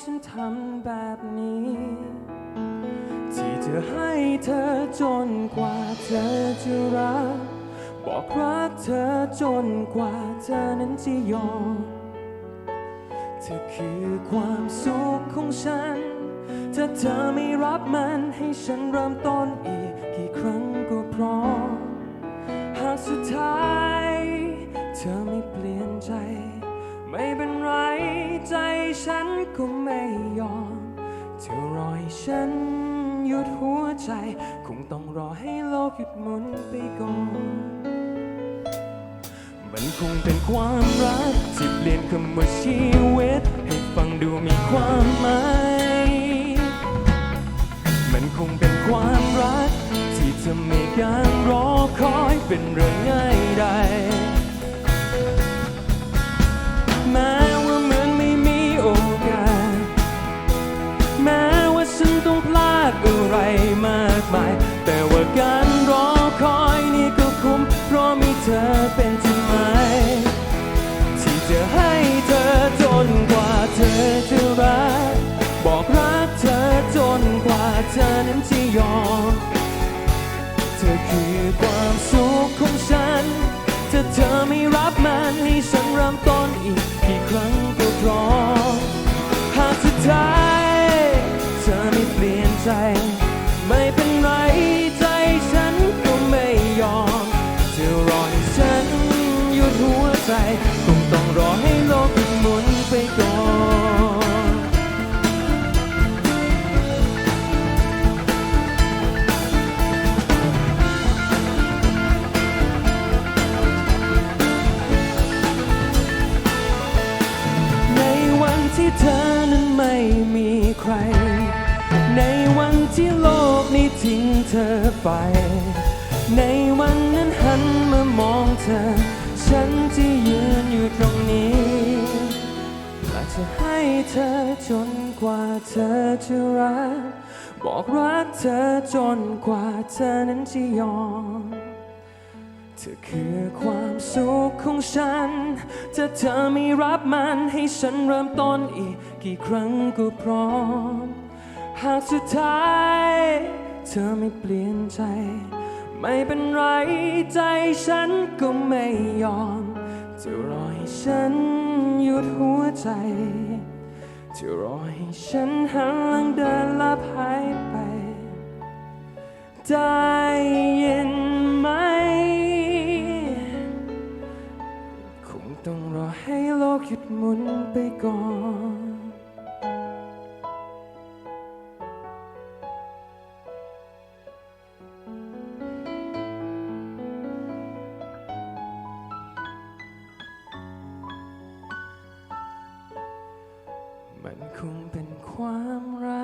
ฉันทำแบบนี้ ที่จะให้เธอจนกว่าเธอจะรัก บอกรักเธอจนกว่าเธอนั้นจะยอม เธอคือความสุขของฉัน ถ้าเธอไม่รับมันให้ฉันเริ่มต้นอีกกี่ครั้งก็พร้อม ยอมเธอรอให้ฉันหยุดหัวใจ คงต้องรอให้โลกหยุดหมุนไปก่อน มันคงเป็นความรักที่เปลี่ยนคำว่าชีวิต ให้ฟังดูมีความหมาย มันคงเป็นความรัก ที่จะไม่การรอคอยเป็นเรื่อง มาย แต่ว่าการรอคอยนี่ก็คุ้ม เพราะมีเธอเป็นที่หมายที่จะให้เธอจนกว่าเธอจะรัก บอกรักเธอจนกว่าเธอนั้นจะยอม เธอคือความสุขของฉัน ถ้าเธอไม่รับมันให้ฉันเริ่มต้นอีก ธอนั้นไม่มีใคร ในวันที่โลกนี้ทิ้งเธอไป ในวันนั้นหันมามองเธอ ฉันที่ยืนอยู่ตรงนี้อยากจะให้เธอจนกว่าเธอจะรัก บอกรักเธอจนกว่าเธอนั้นจะยอม ธอคือความสุขของฉัน ถ้าเธอไม่รับมันให้ฉันเริ่มต้นอีก กี่ครั้งก็พร้อม หากสุดท้าย เธอไม่เปลี่ยนใจ ไม่เป็นไรใจฉันก็ไม่ยอม จะรอให้ฉันหยุดหัวใจ จะรอให้ฉันหันหลังเดินลับหายไป ได้ ต้องรอให้โลกหยุดหมุนไปก่อน มันคงเป็นความรัก